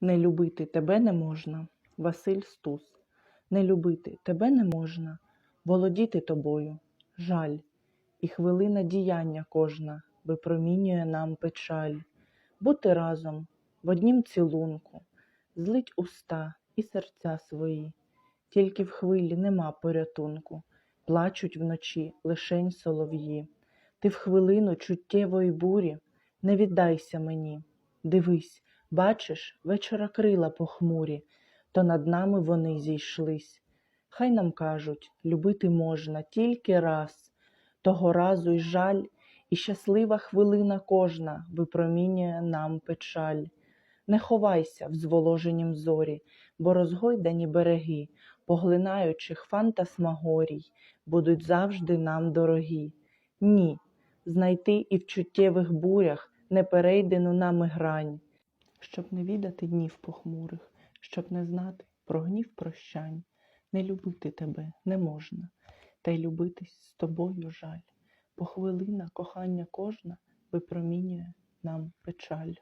Не любити тебе не можна, Василь Стус. Не любити тебе не можна, володіти тобою, жаль, і хвилина діяння кожна випромінює нам печаль. Бути разом в однім цілунку, злить уста і серця свої, тільки в хвилі нема порятунку, плачуть вночі лишень солов'ї. Ти в хвилину чуттєвої бурі не віддайся мені. Дивись, бачиш, вечора крила похмурі, то над нами вони зійшлись. Хай нам кажуть, любити можна тільки раз, того разу й жаль, і щаслива хвилина кожна випромінює нам печаль. Не ховайся в зволоженім зорі, бо розгойдані береги, поглинаючих фантасмагорій, будуть завжди нам дорогі. Ні, знайти і в чуттєвих бурях неперейдену нами грань, щоб не відати днів похмурих, щоб не знати про гнів прощань. Не любити тебе не можна, та й любитись з тобою жаль, бо хвилина кохання кожна випромінює нам печаль.